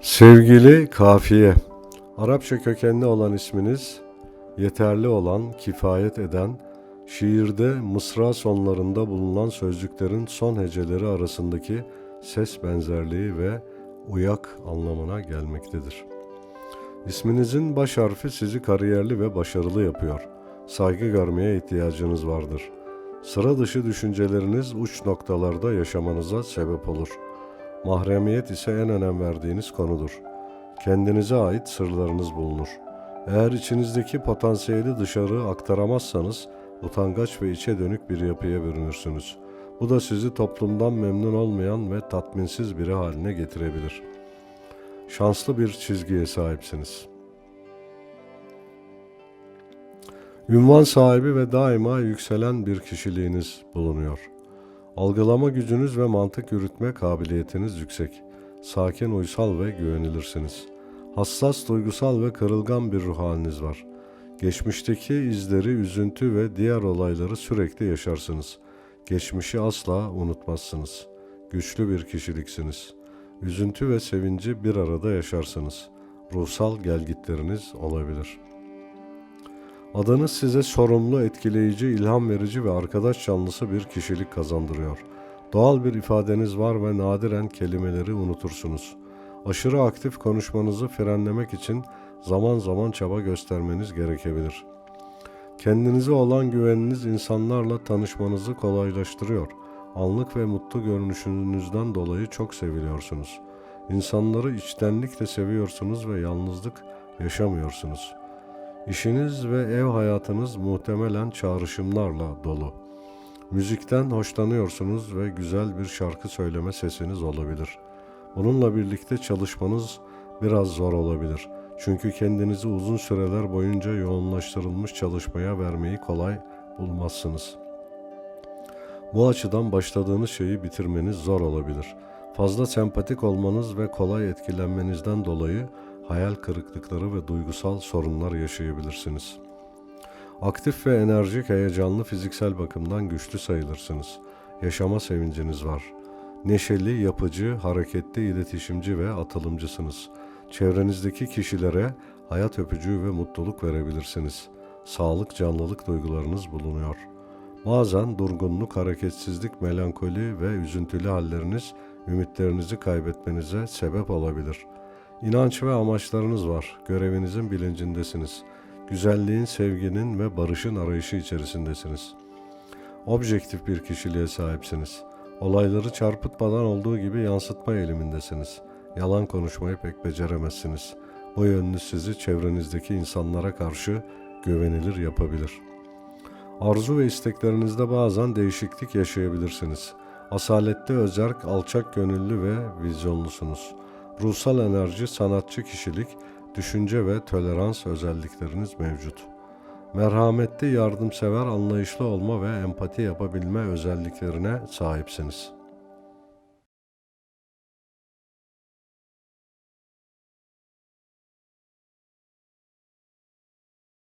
Sevgili kafiye, Arapça kökenli olan isminiz, yeterli olan, kifayet eden, şiirde mısra sonlarında bulunan sözcüklerin son heceleri arasındaki ses benzerliği ve uyak anlamına gelmektedir. İsminizin baş harfi sizi kariyerli ve başarılı yapıyor. Saygı görmeye ihtiyacınız vardır. Sıra dışı düşünceleriniz uç noktalarda yaşamanıza sebep olur. Mahremiyet ise en önem verdiğiniz konudur. Kendinize ait sırlarınız bulunur. Eğer içinizdeki potansiyeli dışarı aktaramazsanız utangaç ve içe dönük bir yapıya bürünürsünüz. Bu da sizi toplumdan memnun olmayan ve tatminsiz biri haline getirebilir. Şanslı bir çizgiye sahipsiniz. Ünvan sahibi ve daima yükselen bir kişiliğiniz bulunuyor. Algılama gücünüz ve mantık yürütme kabiliyetiniz yüksek. Sakin, uysal ve güvenilirsiniz. Hassas, duygusal ve kırılgan bir ruh haliniz var. Geçmişteki izleri, üzüntü ve diğer olayları sürekli yaşarsınız. Geçmişi asla unutmazsınız. Güçlü bir kişiliksiniz. Üzüntü ve sevinci bir arada yaşarsınız. Ruhsal gelgitleriniz olabilir.'' Adınız size sorumlu, etkileyici, ilham verici ve arkadaş canlısı bir kişilik kazandırıyor. Doğal bir ifadeniz var ve nadiren kelimeleri unutursunuz. Aşırı aktif konuşmanızı frenlemek için zaman zaman çaba göstermeniz gerekebilir. Kendinize olan güveniniz insanlarla tanışmanızı kolaylaştırıyor. Anlık ve mutlu görünüşünüzden dolayı çok seviliyorsunuz. İnsanları içtenlikle seviyorsunuz ve yalnızlık yaşamıyorsunuz.'' İşiniz ve ev hayatınız muhtemelen çağrışımlarla dolu. Müzikten hoşlanıyorsunuz ve güzel bir şarkı söyleme sesiniz olabilir. Bununla birlikte çalışmanız biraz zor olabilir. Çünkü kendinizi uzun süreler boyunca yoğunlaştırılmış çalışmaya vermeyi kolay bulmazsınız. Bu açıdan başladığınız şeyi bitirmeniz zor olabilir. Fazla sempatik olmanız ve kolay etkilenmenizden dolayı hayal kırıklıkları ve duygusal sorunlar yaşayabilirsiniz. Aktif ve enerjik, heyecanlı fiziksel bakımdan güçlü sayılırsınız. Yaşama sevinciniz var. Neşeli, yapıcı, hareketli, iletişimci ve atılımcısınız. Çevrenizdeki kişilere hayat öpücüğü ve mutluluk verebilirsiniz. Sağlık, canlılık duygularınız bulunuyor. Bazen durgunluk, hareketsizlik, melankoli ve üzüntülü halleriniz ümitlerinizi kaybetmenize sebep olabilir.'' İnanç ve amaçlarınız var. Görevinizin bilincindesiniz. Güzelliğin, sevginin ve barışın arayışı içerisindesiniz. Objektif bir kişiliğe sahipsiniz. Olayları çarpıtmadan olduğu gibi yansıtma eğilimindesiniz. Yalan konuşmayı pek beceremezsiniz. Bu yönünüz sizi çevrenizdeki insanlara karşı güvenilir yapabilir. Arzu ve isteklerinizde bazen değişiklik yaşayabilirsiniz. Asaletli, özerk, alçak gönüllü ve vizyonlusunuz.'' Ruhsal enerji, sanatçı kişilik, düşünce ve tolerans özellikleriniz mevcut. Merhametli, yardımsever, anlayışlı olma ve empati yapabilme özelliklerine sahipsiniz.''